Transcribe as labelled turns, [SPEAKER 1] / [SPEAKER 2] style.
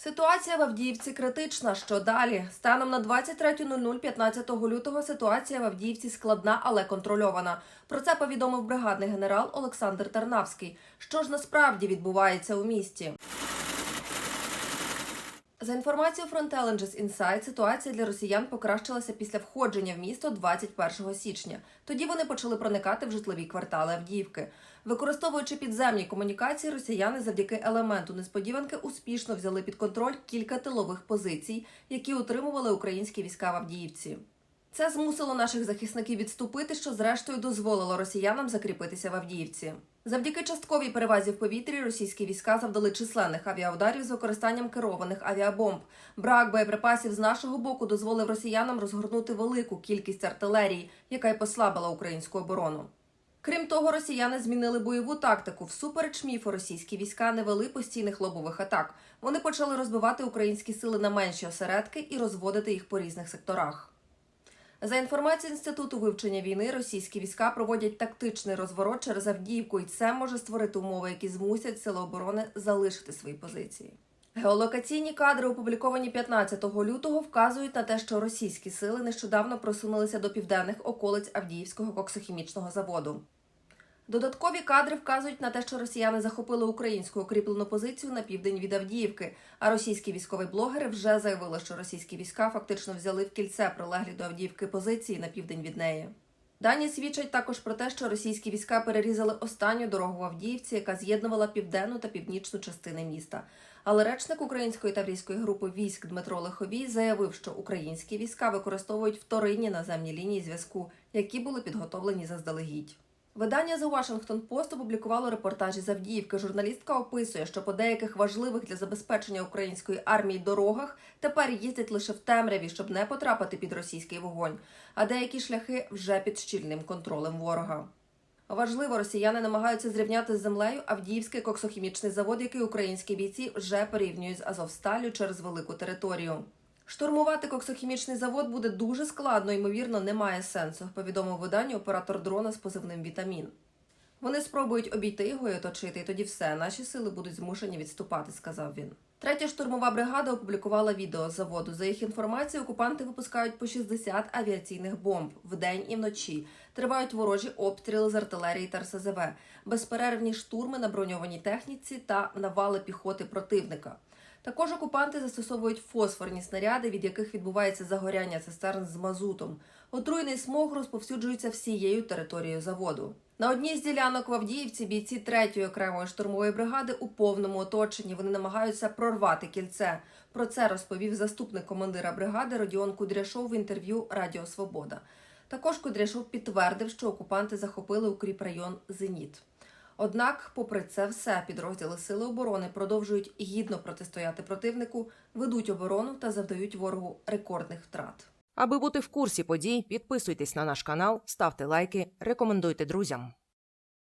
[SPEAKER 1] Ситуація в Авдіївці критична. Що далі? Станом на 23.00 15 лютого ситуація в Авдіївці складна, але контрольована. Про це повідомив бригадний генерал Олександр Тарнавський. Що ж насправді відбувається у місті? За інформацією Frontelligence Insight, ситуація для росіян покращилася після входження в місто 21 січня. Тоді вони почали проникати в житлові квартали Авдіївки. Використовуючи підземні комунікації, росіяни завдяки елементу несподіванки успішно взяли під контроль кілька тилових позицій, які утримували українські війська в Авдіївці. Це змусило наших захисників відступити, що зрештою дозволило росіянам закріпитися в Авдіївці. Завдяки частковій перевазі в повітрі російські війська завдали численних авіаударів з використанням керованих авіабомб. Брак боєприпасів з нашого боку дозволив росіянам розгорнути велику кількість артилерії, яка й послабила українську оборону. Крім того, росіяни змінили бойову тактику. Всупереч міфу російські війська не вели постійних лобових атак. Вони почали розбивати українські сили на менші осередки і розводити їх по різних секторах. За інформацією інституту вивчення війни, російські війська проводять тактичний розворот через Авдіївку, і це може створити умови, які змусять сили оборони залишити свої позиції. Геолокаційні кадри, опубліковані 15 лютого, вказують на те, що російські сили нещодавно просунулися до південних околиць Авдіївського коксохімічного заводу. Додаткові кадри вказують на те, що росіяни захопили українську укріплену позицію на південь від Авдіївки. А російські військові блогери вже заявили, що російські війська фактично взяли в кільце прилеглі до Авдіївки позиції на південь від неї. Дані свідчать також про те, що російські війська перерізали останню дорогу в Авдіївці, яка з'єднувала південну та північну частини міста. Але речник української таврійської групи військ Дмитро Лиховій заявив, що українські війська використовують вторинні наземні лінії зв'язку, які були підготовлені заздалегідь. Видання The Washington Post опублікувало репортаж із Авдіївки. Журналістка описує, що по деяких важливих для забезпечення української армії дорогах тепер їздять лише в темряві, щоб не потрапити під російський вогонь, а деякі шляхи вже під щільним контролем ворога. Важливо, росіяни намагаються зрівняти з землею Авдіївський коксохімічний завод, який українські бійці вже порівнюють з Азовсталю через велику територію. Штурмувати коксохімічний завод буде дуже складно, ймовірно, немає сенсу, повідомив виданню оператор дрона з позивним Вітамін. Вони спробують обійти його і оточити, і тоді все, наші сили будуть змушені відступати, сказав він. Третя штурмова бригада опублікувала відео з заводу. За їх інформацією, окупанти випускають по 60 авіаційних бомб вдень і вночі. Тривають ворожі обстріли з артилерії та РСЗВ, безперервні штурми на броньованій техніці та навали піхоти противника. Також окупанти застосовують фосфорні снаряди, від яких відбувається загоряння цистерн з мазутом. Отруйний смог розповсюджується всією територією заводу. На одній з ділянок в Авдіївці бійці третьої окремої штурмової бригади у повному оточенні. Вони намагаються прорвати кільце. Про це розповів заступник командира бригади Родіон Кудряшов в інтерв'ю Радіо Свобода. Також Кудряшов підтвердив, що окупанти захопили укріпрайон Зеніт. Однак, попри це все, підрозділи Сили оборони продовжують гідно протистояти противнику, ведуть оборону та завдають ворогу рекордних втрат.
[SPEAKER 2] Аби бути в курсі подій, підписуйтесь на наш канал, ставте лайки, рекомендуйте друзям.